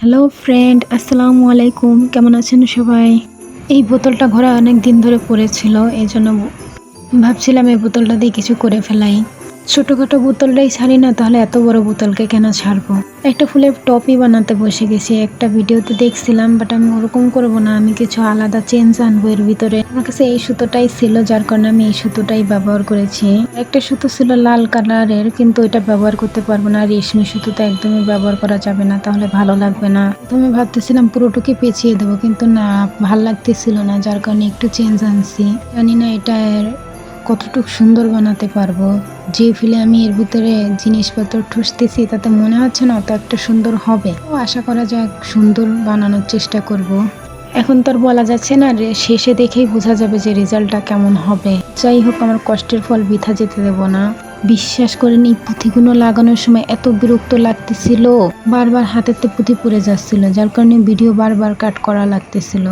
Hello friend আসসালামু আলাইকুম কেমন আছেন সবাই? এই বোতলটা ঘরে অনেক দিন ধরে পড়েছিল এই জন্য ভাবছিলাম এই বোতলটা দিয়ে কিছু করে ফেলাই। ছোটোখাটো বোতলটাই ছাড়ি না, তাহলে এত বড় বোতলকে কেন ছাড়বো? একটা ফুলের টপই বানাতে বসে গেছি, একটা ভিডিওতে দেখছিলাম বাট আমি ওরকম করব না, আমি কিছু আলাদা চেঞ্জ আনব এর ভিতরে। আমার কাছে এই সুতোটাই ছিল, যার কারণে আমি এই সুতোটাই ব্যবহার করেছি। একটা সুতো ছিল লাল কালারের, কিন্তু এটা ব্যবহার করতে পারব না রেশমি সুতো তো একদমই ব্যবহার করা যাবে না, তাহলে ভালো লাগবে না। আমি ভাবতেছিলাম পুরোটুকি পেঁচিয়ে দেবো, কিন্তু না, ভালো লাগতেছিল না, যার কারণে একটু চেঞ্জ আনছি। জানি না এটা কতটুকু সুন্দর বানাতে পারব। যে ফিলে আমি এর ভিতরে জিনিসপত্র ঠুসতেছি, তাতে মনে হচ্ছে না অত একটা সুন্দর হবে। ও আশা করা যাক সুন্দর বানানোর চেষ্টা করব। এখন তো আর বলা যাচ্ছে না শেষে দেখেই বোঝা যাবে যে রেজাল্টটা কেমন হবে। যাই হোক, আমার কষ্টের ফল বৃথা যেতে দেবো না। বিশ্বাস করেন, এই পুঁথিগুলো লাগানোর সময় এত বিরক্ত লাগতেছিল। বারবার হাতেতে পুঁথি পড়ে যাচ্ছিল, যার কারণে ভিডিও বারবার কাট করা লাগতেছিল।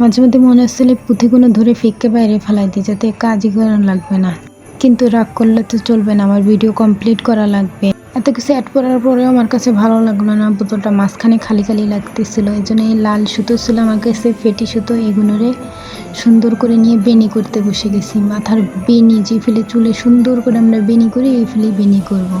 মাঝে মধ্যে মনে হচ্ছিল পুঁথিগুলো ধরে ফেঁকে বাইরে ফেলাই দিই, যাতে কাজই করা লাগবে না। কিন্তু রাগ করলে তো চলবে না, আমার ভিডিও কমপ্লিট করা লাগবে। এত কিছু অ্যাড করার পরেও আমার কাছে ভালো লাগল না। বোতলটা মাঝখানে খালি খালি লাগতেছিল। এই জন্য এই লাল সুতো ছিল আমার কাছে ফেটি সুতো এগুলোরে সুন্দর করে নিয়ে বেনি করতে বসে গেছি। মাথার বেনি যে ফেলে চুলে সুন্দর করে আমরা বেনি করি, এই ফেলে বেনি করব।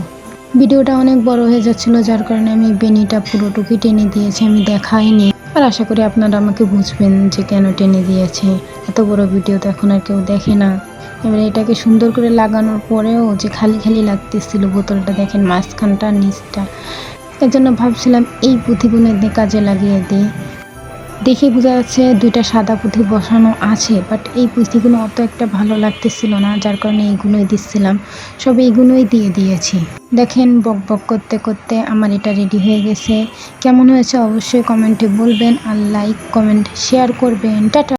ভিডিওটা অনেক বড় হয়ে যাচ্ছিল, যার কারণে আমি বেনিটা পুরোটুকি টেনে দিয়েছি, আমি দেখাইনি। আর আশা করি আপনারা আমাকে বুঝবেন যে কেন টেনে দিয়েছে। এত বড় ভিডিও তো এখন আর কেউ দেখে না। এবারে এটাকে সুন্দর করে লাগানোর পরেও যে খালি খালি লাগতেছিল বোতলটা, দেখেন মাঝখানটা, নিচটা। এর জন্য ভাবছিলাম এই পুঁথিগুলোর কাজে লাগিয়ে দিই। দেখে বোঝা যাচ্ছে দুইটা সাদা পুঁথি বসানো আছে বাট এই পুঁথিগুলো অত একটা ভালো লাগতেছিল না, যার কারণে এইগুলোই দিচ্ছিলাম। সব এইগুলোই দিয়ে দিয়েছি। দেখেন বক বক করতে করতে আমার এটা রেডি হয়ে গেছে। কেমন হয়েছে অবশ্যই কমেন্টে বলবেন আর লাইক কমেন্ট শেয়ার করবেন। টাটা।